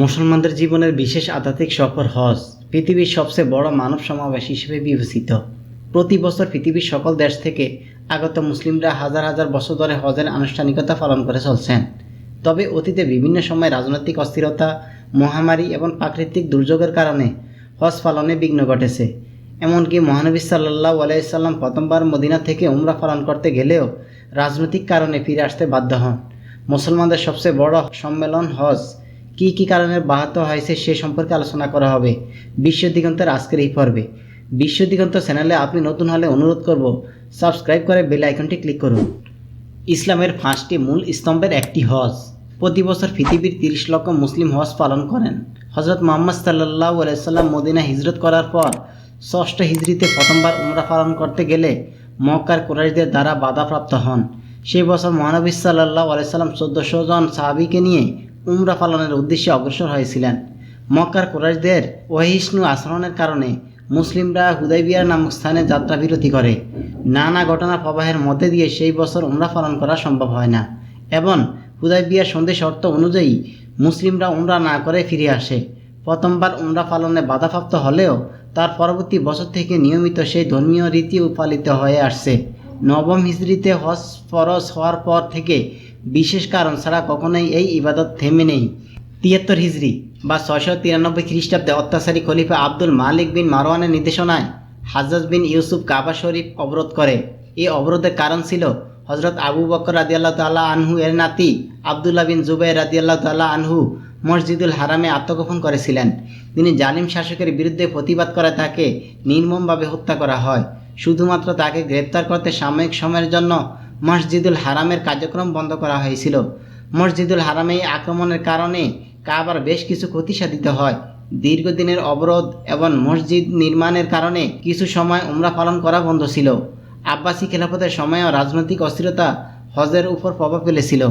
মুসলমানদের জীবনের বিশেষ আধ্যাত্মিক সফর হজ, পৃথিবীর সবচেয়ে বড় মানব সমাবেশ হিসেবে বিবেচিত। প্রতি বছর পৃথিবীর সকল দেশ থেকে আগত মুসলিমরা হাজার হাজার বছর ধরে হজের আনুষ্ঠানিকতা পালন করে চলছেন। তবে অতীতে বিভিন্ন সময় রাজনৈতিক অস্থিরতা, মহামারী এবং প্রাকৃতিক দুর্যোগের কারণে হজ পালনে বিঘ্ন ঘটেছে। এমনকি মহানবী সাল্লাহ আলাইসাল্লাম প্রথমবার মদিনা থেকে উমরা পালন করতে গেলেও রাজনৈতিক কারণে ফিরে আসতে বাধ্য হন। মুসলমানদের সবচেয়ে বড় সম্মেলন হজ কী কী কারণে বাহাত হয়েছে সে সম্পর্কে আলোচনা করা হবে বিশ্ব দিগন্তের আজকের এই পর্বে। বিশ্ব দিগন্ত চ্যানেলে আপনি নতুন হলে অনুরোধ করব, সাবস্ক্রাইব করে বেল আইকনটি ক্লিক করুন। ইসলামের পাঁচটি মূল স্তম্ভের একটি হজ। প্রতি বছর পৃথিবীর তিরিশ লক্ষ মুসলিম হজ পালন করেন। হজরত মোহাম্মদ সাল্লাহ আলাইসাল্লাম মদিনা হিজরত করার পর ষষ্ঠ হিজরিতে প্রথমবার উমরা পালন করতে গেলে মক্কার কুরাইশদের দ্বারা বাধাপ্রাপ্ত হন। সেই বছর মহানবী সাল্লাহ আলাইসাল্লাম চোদ্দশো জন সাহাবিকে নিয়ে উমরা পালনের উদ্দেশ্যে অগ্রসর হয়েছিলেন। মক্কার কুরাইশদের অহিষ্ণু আচরণের কারণে মুসলিমরা হুদাইবিয়ার নামক স্থানে যাত্রা বিরতি করে। নানা ঘটনা প্রবাহের মধ্যে দিয়ে সেই বছর উমরা পালন করা সম্ভব হয় না এবং হুদাইবিয়ার সন্দেশ অর্থ অনুযায়ী মুসলিমরা উমরা না করে ফিরে আসে। প্রথমবার উমরা পালনে বাধাপ্রাপ্ত হলেও তার পরবর্তী বছর থেকে নিয়মিত সেই ধর্মীয় রীতি পালিত হয়ে আসছে। নবম হিজড়িতে হজ ফরজ হওয়ার পর থেকে বিশেষ কারণ ছাড়া কখনোই এই ইবাদত থেমে নেই। তিয়াত্তর হিজড়ি বা ছয়শো তিরানব্বই খ্রিস্টাব্দে অত্যাচারী খলিফা আব্দুল মালিক বিন মারওয়ানের নির্দেশনায় হাজ্জাজ বিন ইউসুফ কাবা শরীফ অবরোধ করে। এই অবরোধের কারণ ছিল হজরত আবু বকর রাদিয়াল্লাহ তাল্লাহ আনহু এর নাতি আবদুল্লাহ বিন জুবাই রাদিয়াল্লাহ তাল্লাহ আনহু মসজিদুল হারামে আত্মগোপন করেছিলেন। তিনি জালিম শাসকের বিরুদ্ধে প্রতিবাদ করে তাকে নির্মমভাবে হত্যা করা হয়। শুধুমাত্র তাকে গ্রেপ্তার করতে সাময়িক সময়ের জন্য মসজিদুল হারামের কার্যক্রম বন্ধ করা হয়েছিল। মসজিদুল হারামে আক্রমণের কারণে কাবার বেশ কিছু ক্ষতি সাধিত হয়। দীর্ঘদিনের অবরোধ এবং মসজিদ নির্মাণের কারণে কিছু সময় উমরা পালন করা বন্ধ ছিল। আব্বাসী খেলাফতের সময়ও রাজনৈতিক অস্থিরতা হজের উপর প্রভাব ফেলেছিল।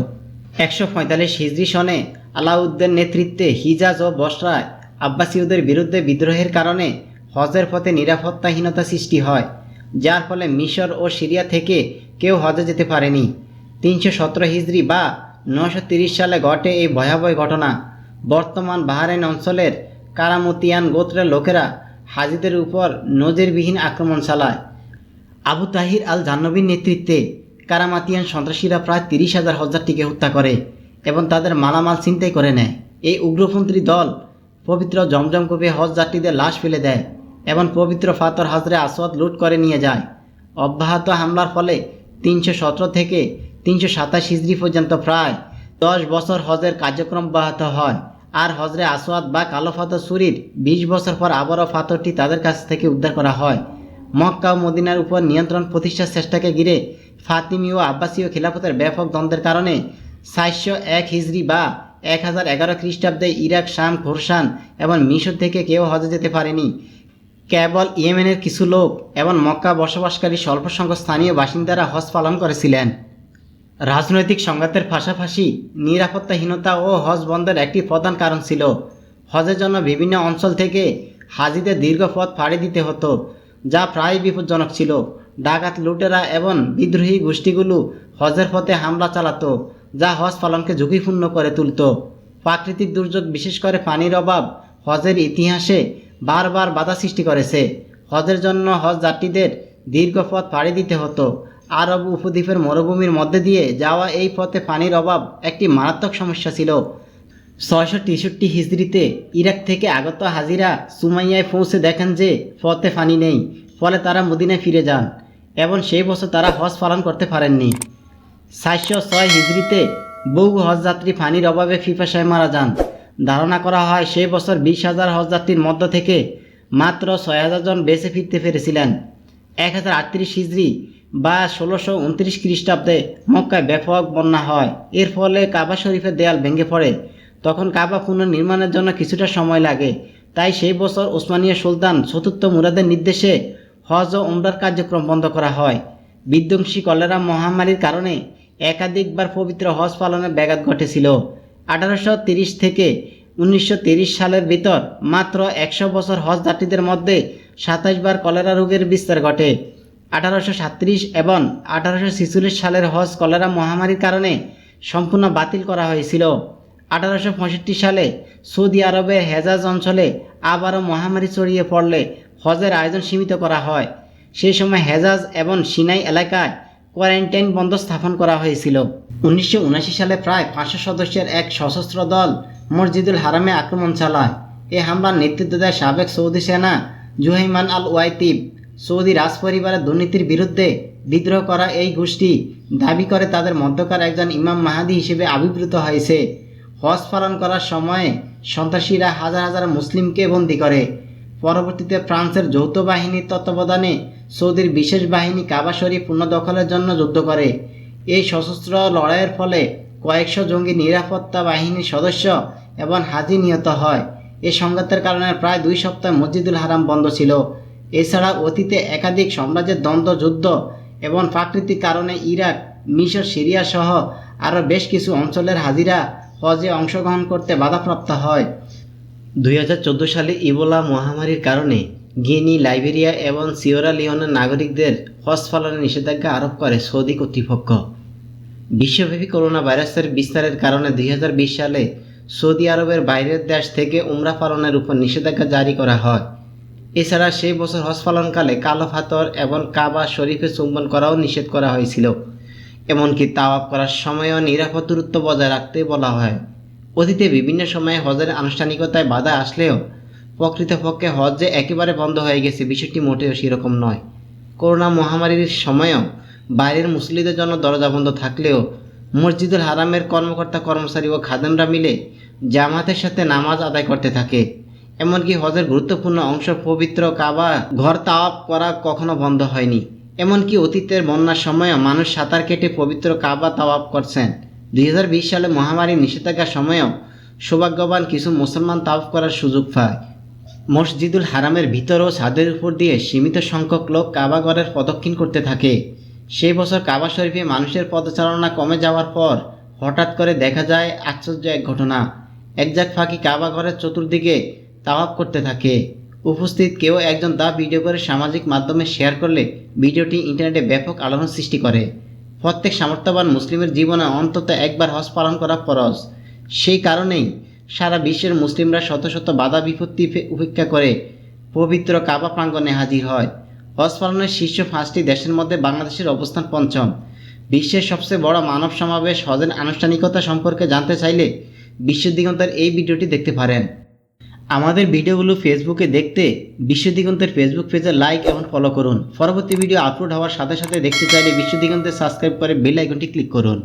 একশো পঁয়তাল্লিশ হিজরি সনে আলাউদ্দের নেতৃত্বে হিজাজ ও বসরায় আব্বাসীয়দের বিরুদ্ধে বিদ্রোহের কারণে হজের পথে নিরাপত্তাহীনতা সৃষ্টি হয়। যার ফলে মিশর ও সিরিয়া থেকে কেউ হজে যেতে পারেনি। তিনশো সতেরো হিজড়ি বা নশো তিরিশ সালে ঘটে এই ভয়াবহ ঘটনা। বর্তমান বাহারাইন অঞ্চলের কারামতিয়ান গোত্রের লোকেরা হাজিদের উপর নজিরবিহীন আক্রমণ চালায় আবু তাহির আল জাহ্নবীর নেতৃত্বে কারামাতিয়ান সন্ত্রাসীরা প্রায় তিরিশ হাজার হজ্জারটিকে হত্যা করে এবং তাদের মালামাল ছিনতাই করে নেয়। এই উগ্রপন্থী দল পবিত্র জমজম কূপে হজ যাত্রীদের লাশ ফেলে দেয়। এবং পবিত্র ফাতর হাজরে আসওয়াদ লুট করে নিয়ে যায়। অব্যাহত হামলার ফলে তিনশো সতেরো থেকে তিনশো সাতাশ হিজড়ি পর্যন্ত প্রায় দশ বছর হজের কার্যক্রম ব্যাহত হয়। আর হজরে আসওয়াদ বা কালো ফাতর সুরির বিশ বছর পর আবারও ফাতরটি তাদের কাছ থেকে উদ্ধার করা হয়। মক্কা ও মদিনার উপর নিয়ন্ত্রণ প্রতিষ্ঠার চেষ্টাকে ঘিরে ফাতিমি ও আব্বাসীয় খিলাফতের ব্যাপক দ্বন্দ্বের কারণে সাতশো এক হিজড়ি বা এক হাজার এগারো খ্রিস্টাব্দে ইরাক, শাম খোরসান এবং মিশর থেকে কেউ হজে যেতে পারেনি। কেবল ইয়েমেনের কিছু লোক এবং মক্কা বসবাসকারী স্বল্প সংখ্যক স্থানীয় বাসিন্দারা হজ পালন করেছিলেন। রাজনৈতিক সংঘাতের পাশাপাশি নিরাপত্তাহীনতা ও হজ বন্ধের একটি প্রধান কারণ ছিল হজের জন্য বিভিন্ন অঞ্চল থেকে হাজিদের দীর্ঘ পথ পাড়ি দিতে হতো, যা প্রায় বিপজ্জনক ছিল। ডাকাত লুটেরা এবং বিদ্রোহী গোষ্ঠীগুলো হজের পথে হামলা চালাতো, যা হজ পালনকে ঝুঁকিপূর্ণ করে তুলত। প্রাকৃতিক দুর্যোগ বিশেষ করে পানির অভাব হজের ইতিহাসে বারবার বাধা সৃষ্টি করেছে। হজের জন্য হজ যাত্রীদের দীর্ঘ পথ পাড়ি দিতে হতো। আরব উপদ্বীপের মরুভূমির মধ্যে দিয়ে যাওয়া এই পথে পানির অভাব একটি মারাত্মক সমস্যা ছিল। ছয়শো তেষট্টি হিজড়িতে ইরাক থেকে আগত হাজিরা সুমাইয়ায় পৌঁছে দেখেন যে পথে পানি নেই, ফলে তারা মদিনায় ফিরে যান এবং সেই বছর তারা হজ পালন করতে পারেননি। সাতশো ছয় হিজড়িতে বহু হজযাত্রী পানির অভাবে ফিফাসায় মারা যান। ধারণা করা হয় সে বছর বিশ হাজার হজযাত্রীর মধ্য থেকে মাত্র ছয় হাজার জন বেঁচে ফিরতে পেরেছিলেন। এক হাজার আটত্রিশ হিজড়ি বা ষোলোশো উনত্রিশ খ্রিস্টাব্দে মক্কায় ব্যাপক বন্যা হয়। এর ফলে কাবা শরীফের দেয়াল ভেঙে পড়ে। তখন কাবা পুনর্নির্মাণের জন্য কিছুটা সময় লাগে। তাই সেই বছর ওসমানীয় সুলতান চতুর্থ মুরাদের নির্দেশে হজ ও উমরার কার্যক্রম বন্ধ করা হয়। বিধ্বংসী কলেরা মহামারীর কারণে একাধিকবার পবিত্র হজ পালনে ব্যাঘাত ঘটেছিল। আঠারোশো তিরিশ থেকে উনিশশো সালের ভিতর মাত্র একশো বছর হজ যাত্রীদের মধ্যে সাতাশ বার কলেরা রোগের বিস্তার ঘটে। আঠারোশো সাত্রিশ এবং আঠারোশো ছিচল্লিশ সালের হজ কলেরা মহামারীর কারণে সম্পূর্ণ বাতিল করা হয়েছিল। আঠারোশো পঁয়ষট্টি সালে সৌদি আরবের হেজাজ অঞ্চলে আবারও মহামারী ছড়িয়ে পড়লে হজের আয়োজন সীমিত করা হয়। সেই সময় হেজাজ এবং সিনাই এলাকায় কোয়ারেন্টাইন বন্ধ স্থাপন করা হয়েছিল। উনিশশো সালে প্রায় পাঁচশো সদস্যের এক সশস্ত্র দল মসজিদুল হারামে আক্রমণ চালায়। এ হামলার নেতৃত্ব দেয় সাবেক সৌদি সেনা জুহাইমান আল ওয়াইতিব। সৌদি রাজপরিবারের দুর্নীতির বিরুদ্ধে বিদ্রোহ করা এই গোষ্ঠী দাবি করে তাদের মধ্যকার একজন ইমাম মাহাদি হিসেবে আবির্ভূত হয়েছে। হজ পালন করার সময়ে সন্ত্রাসীরা হাজার হাজার মুসলিমকে বন্দী করে। পরবর্তীতে ফ্রান্সের যৌথ বাহিনীর তত্ত্বাবধানে সৌদির বিশেষ বাহিনী কাবা শরীফ পুনর্দখলের জন্য যুদ্ধ করে। এই সশস্ত্র লড়াইয়ের ফলে কয়েকশো জঙ্গি নিরাপত্তা বাহিনীর সদস্য এবং হাজি নিহত হয়। এ সংঘাতের কারণে প্রায় দুই সপ্তাহ মসজিদুল হারাম বন্ধ ছিল। এছাড়া অতীতে একাধিক সাম্রাজ্যের দ্বন্দ্ব, যুদ্ধ এবং প্রাকৃতিক কারণে ইরাক, মিশর, সিরিয়া সহ আরও বেশ কিছু অঞ্চলের হাজিরা হজে অংশগ্রহণ করতে বাধাপ্রাপ্ত হয়। দুই হাজার চোদ্দ সালে ইবোলা মহামারীর কারণে গিনি, লাইবেরিয়া এবং সিওরা লিওনের নাগরিকদের হজ পালনে নিষেধাজ্ঞা আরোপ করে সৌদি কর্তৃপক্ষ। বিশ্বব্যাপী করোনা ভাইরাসের বিস্তারের কারণে দুই হাজার বিশ সালে সৌদি আরবের বাইরের দেশ থেকে উমরা পালনের উপর নিষেধাজ্ঞা জারি করা হয়। এছাড়া সেই বছর হজ পালনকালে কালো ফাতর এবং কাবা শরীফে চুম্বন করাও নিষেধ করা হয়েছিল। এমনকি তাওয়াব করার সময়ও নিরাপদ দূরত্ব বজায় রাখতে বলা হয়। অতীতে বিভিন্ন সময়ে হজের আনুষ্ঠানিকতায় বাধা আসলেও প্রকৃতপক্ষে হজ যে একেবারে বন্ধ হয়ে গেছে বিষয়টি মোটেও সেরকম নয়। করোনা মহামারীর সময়ও বাইরের মুসলিদের জন্য দরজা বন্ধ থাকলেও মসজিদুল হারামের কর্মকর্তা, কর্মচারী ও খাদেমরা মিলে জামাতের সাথে নামাজ আদায় করতে থাকে। এমনকি হজের গুরুত্বপূর্ণ অংশ পবিত্র কাবা ঘর তাওয়াপ করা কখনো বন্ধ হয়নি। এমনকি অতীতের বন্যার সময়ও মানুষ সাঁতার কেটে পবিত্র কাবা তাওয়াপ করছেন। দুই হাজার বিশ সালে মহামারী নিষেধাজ্ঞার সময়ও সৌভাগ্যবান কিছু মুসলমান তাওয়াফ করার সুযোগ পায়। মসজিদুল হারামের ভিতর ও ছাদের উপর দিয়ে সীমিত সংখ্যক লোক কাবাগরের প্রদক্ষিণ করতে থাকে। সেই বছর কাবা শরীফে মানুষের পদচারণা কমে যাওয়ার পর হঠাৎ করে দেখা যায় আশ্চর্য এক ঘটনা। একজাক ফাঁকি কাবাঘরের চতুর্দিকে তাওয়াপ করতে থাকে। উপস্থিত কেউ একজন তা ভিডিও করে সামাজিক মাধ্যমে শেয়ার করলে ভিডিওটি ইন্টারনেটে ব্যাপক আলোড়ন সৃষ্টি করে। প্রত্যেক সামর্থ্যবান মুসলিমের জীবনে অন্তত একবার হজ পালন করা ফরজ। সেই কারণেই সারা বিশ্বের মুসলিমরা শত শত বাধা বিপত্তি উপেক্ষা করে পবিত্র কাবা প্রাঙ্গণে হাজির হয়। হজ পালনের শীর্ষ পাঁচটি দেশের মধ্যে বাংলাদেশের অবস্থান পঞ্চম। বিশ্বের সবচেয়ে বড় মানব সমাবেশ হজের আনুষ্ঠানিকতা সম্পর্কে জানতে চাইলে বিশ্ব দিগন্তের এই ভিডিওটি দেখতে পারেন। আমাদের ভিডিওগুলো ফেসবুকে দেখতে বিশ্ব দিগন্তের ফেসবুক পেজে লাইক এবং ফলো করুন। পরবর্তী ভিডিও আপলোড হওয়ার সাথে সাথে দেখতে চাইলে বিশ্ব দিগন্তের সাবস্ক্রাইব করে বেল আইকনটি ক্লিক করুন।